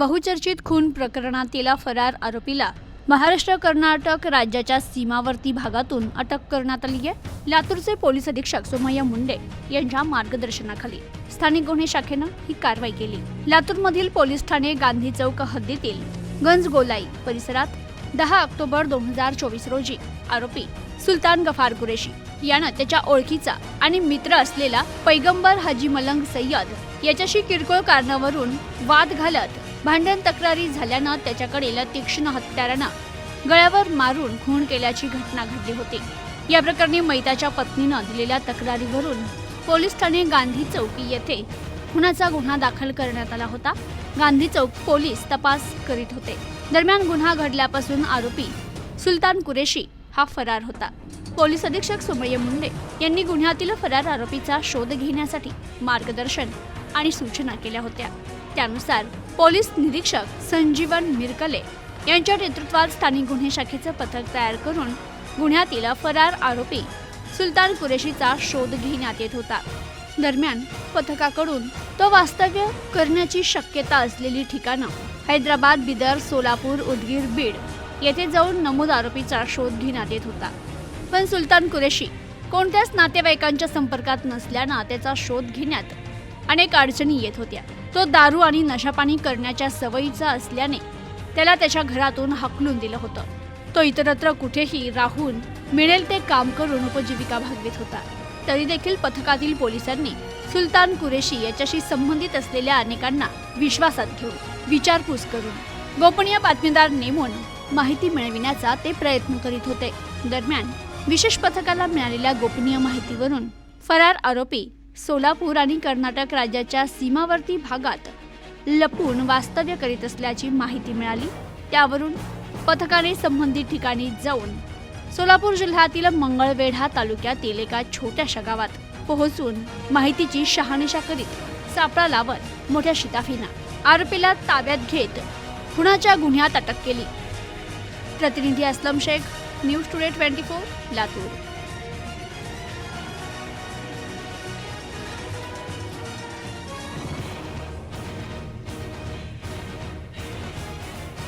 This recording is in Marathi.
बहुचर्चित खून प्रकरणातील फरार आरोपीला महाराष्ट्र कर्नाटक राज्याच्या सीमावर्ती भागातून अटक करण्यात आली आहे. लातूरचे पोलीस अधीक्षक सोमय्या मुंडे यांच्या मार्गदर्शनाखाली स्थानिक गुन्हे शाखेनं ही कारवाई केली. लातूरमधील पोलीस ठाणे गांधी चौक हद्दीतील गंजगोलाई परिसरात दहा ऑक्टोबर दोन हजार चोवीस रोजी आरोपी सुलतान गफार कुरेशी यानं त्याच्या ओळखीचा आणि मित्र असलेला पैगंबर हाजी मलंग सय्यद याच्याशी किरकोळ कारणावरून वाद घालत भांडण तक्रारी झाल्यानं त्याच्याकडील तीक्ष्ण हत्यारानं. गळ्यावर मारून खून केल्याची घटना घडली होती. या प्रकरणी मैताच्या पत्नीनं दिलेल्या तक्रारीवरून पोलीस ठाणे गांधी चौकी येथे खुनाचा गुन्हा दाखल करण्यात आला होता. गांधी चौक पोलीस तपास करीत होते. दरम्यान गुन्हा घडल्यापासून आरोपी सुलतान कुरेशी हा फरार होता. पोलीस अधीक्षक सुमय मुंडे यांनी गुन्ह्यातील फरार आरोपीचा शोध घेण्यासाठी मार्गदर्शन आणि सूचना केल्या होत्या. त्यानुसार पोलीस निरीक्षक संजीवन मिरकले यांच्या नेतृत्वात स्थानिक गुन्हे शाखेचं पथक तयार करून गुन्ह्यातील फरार आरोपी सुलतान कुरेशीचा शोध घेण्यात येत होता. दरम्यान पथकाकडून तो वास्तव्य करण्याची शक्यता असलेली ठिकाणं हैदराबाद बिदर सोलापूर उदगीर बीड येथे जाऊन नमूद आरोपीचा शोध घेण्यात येत होता. पण सुलतान कुरेशी कोणत्याच नातेवाईकांच्या संपर्कात नसल्यानं त्याचा शोध घेण्यात अनेक अडचणी येत होत्या. तो दारू आणि नशापाणी करण्याच्या सवयीचा असल्याने त्याला त्याच्या घरातून हकलून दिलं होतं. तो इतरत्र कुठेही राहून मिळेल ते काम करून उपजीविका भागवित होता. तरी देखील पथकातील पोलिसांनी सुलतान कुरेशी याच्याशी संबंधित असलेल्या अनेकांना विश्वासात घेऊन विचारपूस करून गोपनीय बातमीदार नेमून माहिती मिळविण्याचा ते प्रयत्न करीत होते. दरम्यान विशेष पथकाला मिळालेल्या गोपनीय माहितीवरून फरार आरोपी सोलापूर आणि कर्नाटक राज्याच्या सीमावर्ती भागात लपून वास्तव्य करीत असल्याची माहिती मिळाली. त्यावरून पथकाने संबंधित ठिकाणी जाऊन सोलापूर जिल्ह्यातील मंगळवेढा तालुक्यातील एका छोट्याशा गावात पोहोचून माहितीची शहानिशा करीत सापळा लावत मोठ्या शिताफीना आरोपीला ताब्यात घेत खुणाच्या गुन्ह्यात अटक केली. प्रतिनिधी Aslam Shaikh news today twenty four Latur.